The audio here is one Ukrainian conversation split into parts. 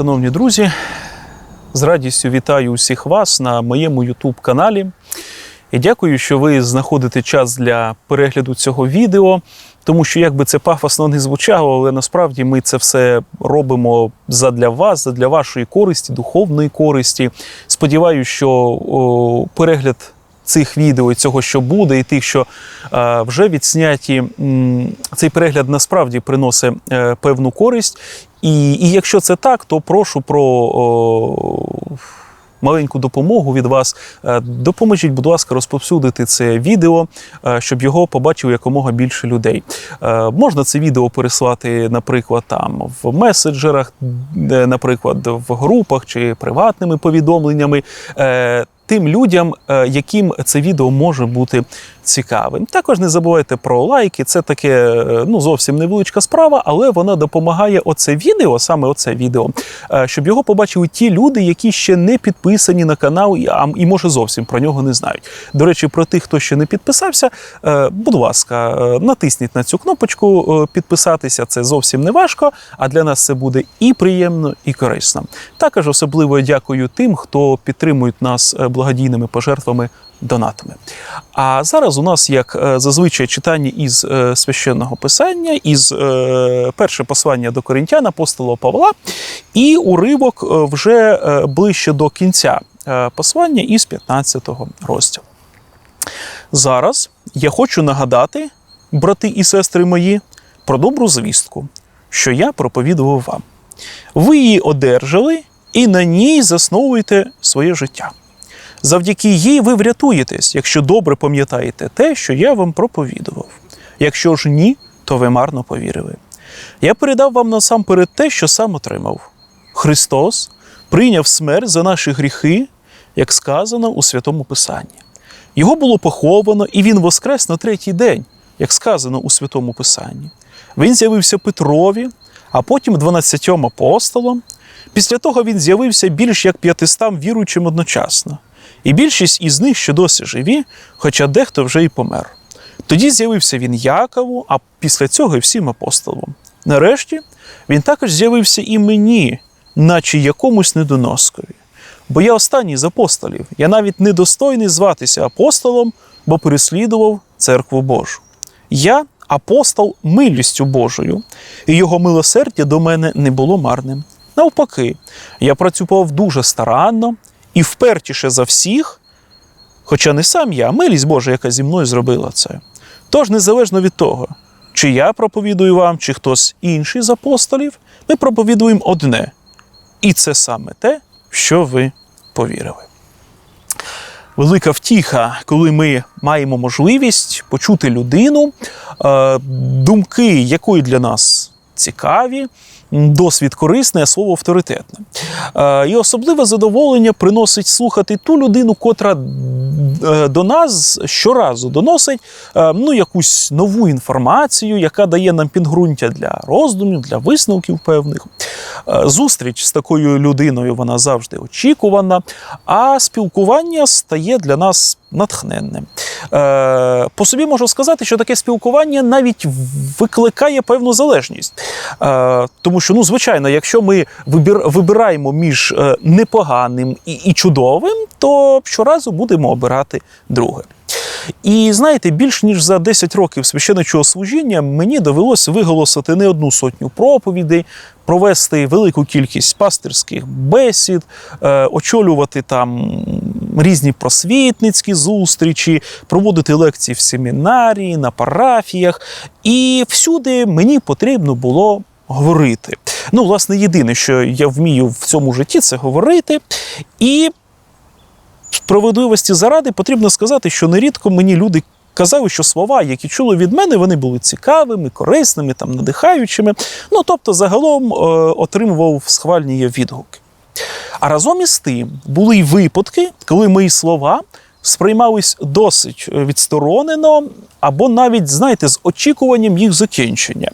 Шановні друзі, з радістю вітаю усіх вас на моєму YouTube каналі. І дякую, що ви знаходите час для перегляду цього відео, тому що як би це пафосно не звучало, але насправді ми це все робимо задля вас, задля вашої користі, духовної користі. Сподіваюся, що о, перегляд цих відео, і цього, що буде, і тих, що е, вже відсняті, цей перегляд насправді приносить е, певну користь. І, і якщо це так, то прошу про о, маленьку допомогу від вас. Е, Допоможіть, будь ласка, розповсюдити це відео, е, щоб його побачив якомога більше людей. Е, Можна це відео переслати, наприклад, там в меседжерах, наприклад, в групах чи приватними повідомленнями. Тим людям, е, яким це відео може бути цікавим. Також не забувайте про лайки. Це таке е, ну зовсім невеличка справа, але вона допомагає оце відео, саме оце відео, е, щоб його побачили ті люди, які ще не підписані на канал, і- може зовсім про нього не знають. До речі, про тих, хто ще не підписався, будь ласка, натисніть на цю кнопочку підписатися. Це зовсім не важко, а для нас це буде і приємно, і корисно. Також особливо дякую тим, хто підтримує нас е, благодійними пожертвами. Донатами. А зараз у нас, як е, зазвичай, читання із е, священного писання, із е, перше послання до коринтян апостола Павла, і уривок вже ближче до кінця послання із 15 розділу. Зараз я хочу нагадати, брати і сестри мої, про добру звістку, що я проповідував вам. Ви її одержали і на ній засновуєте своє життя. Завдяки їй ви врятуєтесь, якщо добре пам'ятаєте те, що я вам проповідував. Якщо ж ні, то ви марно повірили. Я передав вам насамперед те, що сам отримав. Христос прийняв смерть за наші гріхи, як сказано у Святому Писанні. Його було поховано, і він воскрес на третій день, як сказано у Святому Писанні. Він з'явився Петрові, а потім дванадцятьом апостолам. Після того він з'явився більш як п'ятистам віруючим одночасно. І більшість із них ще досі живі, хоча дехто вже й помер. Тоді з'явився він Якову, а після цього і всім апостолам. Нарешті він також з'явився і мені, наче якомусь недоноскові. Бо я останній з апостолів, я навіть недостойний зватися апостолом, бо переслідував церкву Божу. Я апостол милістю Божою, і його милосердя до мене не було марним. Навпаки, я працював дуже старанно і впертіше за всіх, хоча не сам я, а милість Божа, яка зі мною зробила це. Тож, незалежно від того, чи я проповідую вам, чи хтось інший з апостолів, ми проповідуємо одне. І це саме те, що ви повірили. Велика втіха, коли ми маємо можливість почути людину, е, думки якої для нас цікаві, досвід корисний, а слово авторитетне. Е, І особливе задоволення приносить слухати ту людину, котра е, до нас щоразу доносить е, ну, якусь нову інформацію, яка дає нам підґрунтя для роздумів, для висновків певних. Зустріч з такою людиною вона завжди очікувана, а спілкування стає для нас натхненним. Е, По собі можу сказати, що таке спілкування навіть викликає певну залежність. Е, Тому що, ну, звичайно, якщо ми вибір, вибираємо між е, непоганим і, і чудовим, то щоразу будемо обирати друге. І знаєте, більш ніж за 10 років священичого служіння мені довелося виголосити не одну сотню проповідей, провести велику кількість пастирських бесід, очолювати там різні просвітницькі зустрічі, проводити лекції в семінарії, на парафіях. І всюди мені потрібно було говорити. Ну, власне, єдине, що я вмію в цьому житті, це говорити. І справедливості заради потрібно сказати, що нерідко мені люди казали, що слова, які чули від мене, вони були цікавими, корисними, там, надихаючими. Ну, тобто, загалом е, отримував схвальні відгуки. А разом із тим були й випадки, коли мої слова сприймались досить е, відсторонено, або навіть, знаєте, з очікуванням їх закінчення.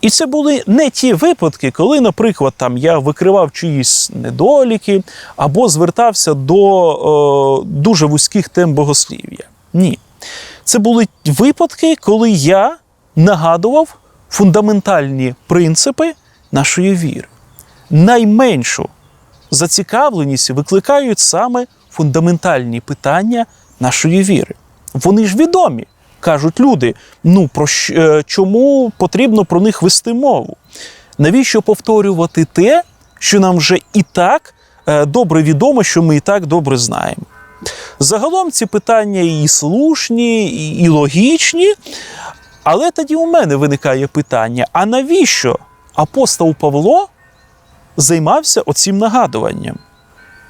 І це були не ті випадки, коли, наприклад, там я викривав чиїсь недоліки, або звертався до е, дуже вузьких тем богослів'я. Ні. Це були випадки, коли я нагадував фундаментальні принципи нашої віри. найменшу зацікавленість викликають саме фундаментальні питання нашої віри. Вони ж відомі, кажуть люди. Ну про щ- е, чому потрібно про них вести мову? Навіщо повторювати те, що нам вже і так е, добре відомо, що ми і так добре знаємо? Загалом ці питання і слушні, і логічні, але тоді у мене виникає питання: а навіщо апостол Павло займався оцим нагадуванням?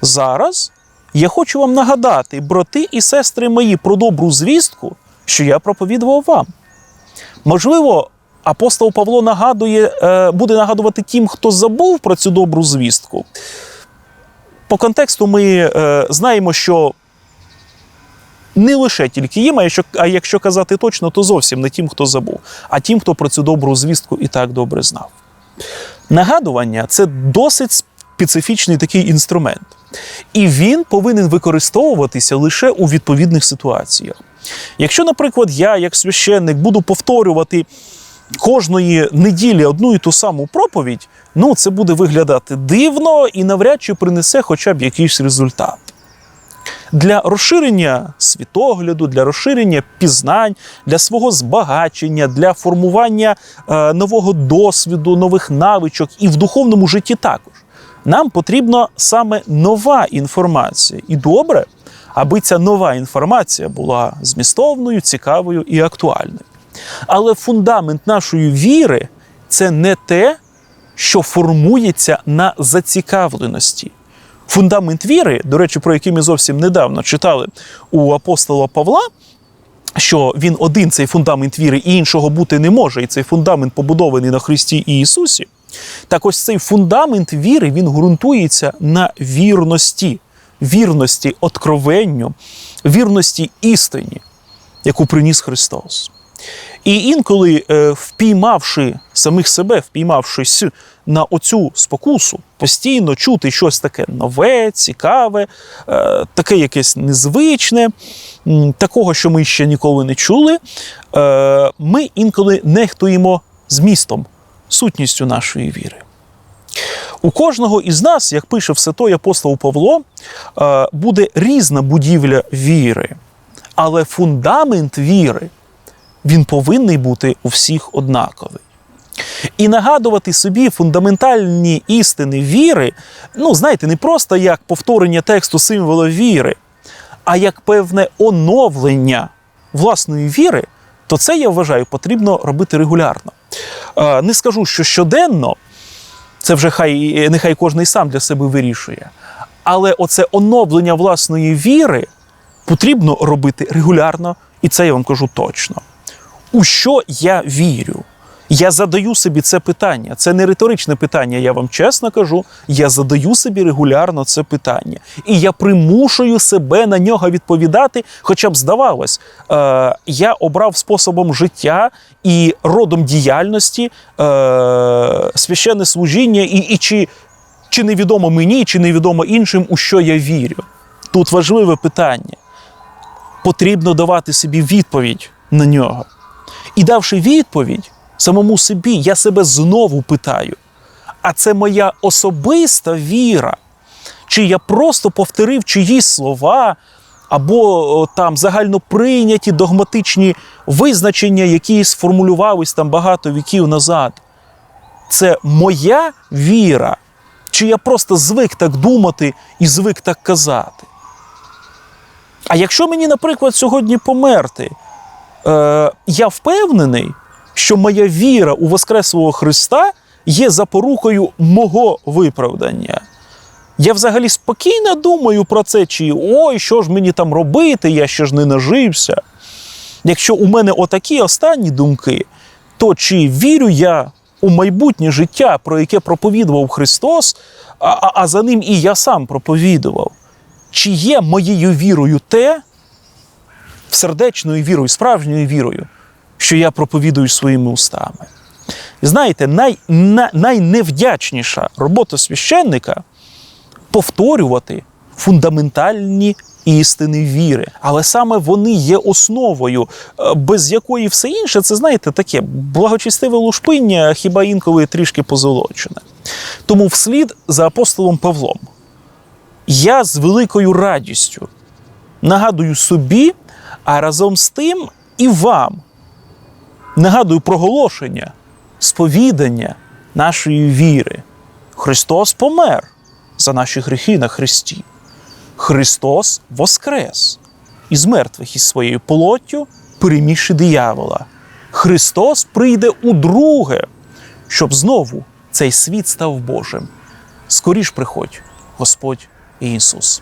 Зараз я хочу вам нагадати, брати і сестри мої, про добру звістку, що я проповідував вам. Можливо, апостол Павло нагадує, е, буде нагадувати тим, хто забув про цю добру звістку. По контексту ми е, знаємо, що не лише тільки їм, а якщо, а якщо казати точно, то зовсім не тим, хто забув, а тим, хто про цю добру звістку і так добре знав. Нагадування це досить специфічний такий інструмент. І він повинен використовуватися лише у відповідних ситуаціях. Якщо, наприклад, я, як священник, буду повторювати кожної неділі одну і ту саму проповідь, ну це буде виглядати дивно і навряд чи принесе хоча б якийсь результат. Для розширення світогляду, для розширення пізнань, для свого збагачення, для формування е, нового досвіду, нових навичок і в духовному житті також. Нам потрібна саме нова інформація. І добре, аби ця нова інформація була змістовною, цікавою і актуальною. Але фундамент нашої віри це не те, що формується на зацікавленості. Фундамент віри, до речі, про який ми зовсім недавно читали у апостола Павла, що він один цей фундамент віри і іншого бути не може, і цей фундамент побудований на Христі і Ісусі. Так ось цей фундамент віри він ґрунтується на вірності, вірності откровенню, вірності істині, яку приніс Христос. І інколи, е, впіймавши самих себе, впіймавшись на оцю спокусу, постійно чути щось таке нове, цікаве, е, таке якесь незвичне, такого, що ми ще ніколи не чули, е, ми інколи нехтуємо змістом, сутністю нашої віри. У кожного із нас, як пише все той апостол Павло, буде різна будівля віри, але фундамент віри він повинен бути у всіх однаковий. І нагадувати собі фундаментальні істини віри, ну, знаєте, не просто як повторення тексту символа віри, а як певне оновлення власної віри, то це я вважаю потрібно робити регулярно. Не скажу, що щоденно, це вже хай нехай кожний сам для себе вирішує. Але оце оновлення власної віри потрібно робити регулярно, і це я вам кажу точно. У що я вірю? Я задаю собі це питання. Це не риторичне питання, я вам чесно кажу. Я задаю собі регулярно це питання. І я примушую себе на нього відповідати, хоча б здавалось, е, я обрав способом життя і родом діяльності е, священне служіння, і, і чи, чи невідомо мені, чи невідомо іншим, у що я вірю. Тут важливе питання. Потрібно давати собі відповідь на нього. І давши відповідь самому собі, я себе знову питаю: а це моя особиста віра? Чи я просто повторив чиїсь слова, або там загально прийняті догматичні визначення, які сформулювались там багато віків назад? Це моя віра? Чи я просто звик так думати і звик так казати? А якщо мені, наприклад, сьогодні померти, е, я впевнений, що моя віра у Воскреслого Христа є запорукою мого виправдання. Я взагалі спокійно думаю про це, чи ой, що ж мені там робити, я ще ж не нажився. Якщо у мене отакі останні думки, то чи вірю я у майбутнє життя, про яке проповідував Христос, а, а, за ним і я сам проповідував? Чи є моєю вірою те, сердечною вірою, справжньою вірою, що я проповідую своїми устами? І знаєте, най, на, найневдячніша робота священника повторювати фундаментальні істини віри. Але саме вони є основою, е, без якої все інше, це знаєте, таке благочестиве лушпиння, хіба інколи трішки позолочене. Тому вслід за апостолом Павлом я з великою радістю нагадую собі, а разом з тим і вам нагадую проголошення, сповідання нашої віри. Христос помер за наші гріхи на Христі. Христос воскрес із мертвих із своєю плоттю, перемігши диявола. Христос прийде удруге, щоб знову цей світ став Божим. Скоріш приходь, Господь Ісус.